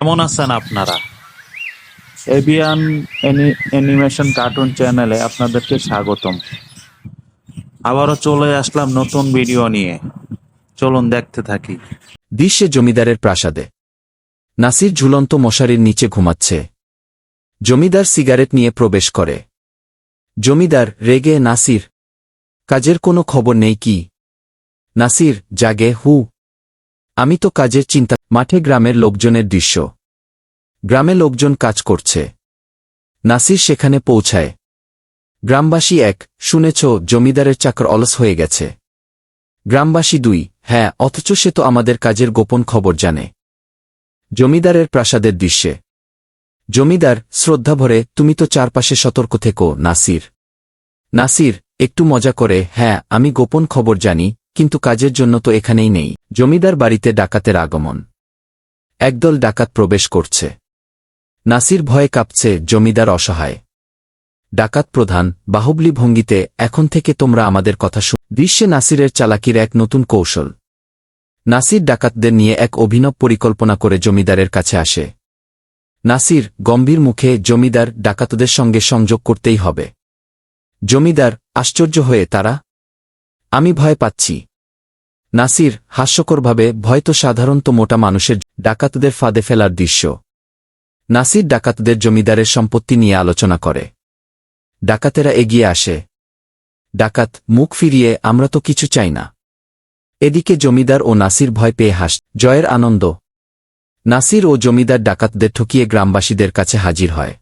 কেমন আছেন আপনারা? এবিয়ান অ্যানিমেশন কার্টুন চ্যানেলে আপনাদেরকে স্বাগতম। আবারও চলে আসলাম নতুন ভিডিও নিয়ে। চলুন দেখতে থাকি। দৃশ্যে জমিদারের প্রাসাদে। নাসির ঝুলন্ত মশারির নিচে ঘুমাচ্ছে। জমিদার সিগারেট নিয়ে প্রবেশ করে। জমিদার রেগে নাসির কাজের কোনো খবর নেই কি? নাসির জাগে হু আমি তো কাজের চিন্তা, মাঠে গ্রামের লোকজনের দৃশ্য। গ্রামে লোকজন কাজ করছে। নাসির সেখানে পৌঁছায়। গ্রামবাসী এক, শুনেছ, জমিদারের চাকর অলস হয়ে গেছে। গ্রামবাসী দুই হ্যাঁ অথচ সে তো আমাদের কাজের গোপন খবর জানে। জমিদারের প্রাসাদের দৃশ্যে। জমিদার শ্রদ্ধাভরে তুমি তো চারপাশে সতর্ক থেকো, নাসির। নাসির, একটু মজা করে হ্যাঁ আমি গোপন খবর জানি কিন্তু কাজের জন্য তো এখানেই নেই। জমিদার বাড়িতে ডাকাতের আগমন। একদল ডাকাত প্রবেশ করছে। নাসির ভয়ে কাঁপছে, জমিদার অসহায়। ডাকাত প্রধান, বাহুবলি ভঙ্গিতে, এখন থেকে তোমরা আমাদের কথা শুন দৃশ্যে নাসিরের চালাকির এক নতুন কৌশল। নাসির ডাকাতদের নিয়ে এক অভিনব পরিকল্পনা করে জমিদারের কাছে আসে। নাসির, গম্ভীর মুখে জমিদার ডাকাতদের সঙ্গে সংযোগ করতেই হবে। জমিদার, আশ্চর্য হয়ে তারা আমি ভয় পাচ্ছি। নাসির হাস্যকরভাবে ভয় তো সাধারণত মোটা মানুষের ডাকাতদের ফাঁদে ফেলার দৃশ্য। নাসির ডাকাতদের জমিদারের সম্পত্তি নিয়ে আলোচনা করে। ডাকাতেরা এগিয়ে আসে। ডাকাত মুখ ফিরিয়ে, আমরা তো কিছু চাই না। এদিকে জমিদার ও নাসির ভয় পেয়ে হাস, জয়ের আনন্দ। নাসির ও জমিদার ডাকাতদের ঠকিয়ে গ্রামবাসীদের কাছে হাজির হয়।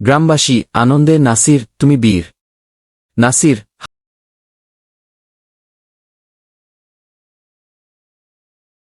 গ্রামবাসী, আনন্দে নাসির, তুমি বীর। নাসির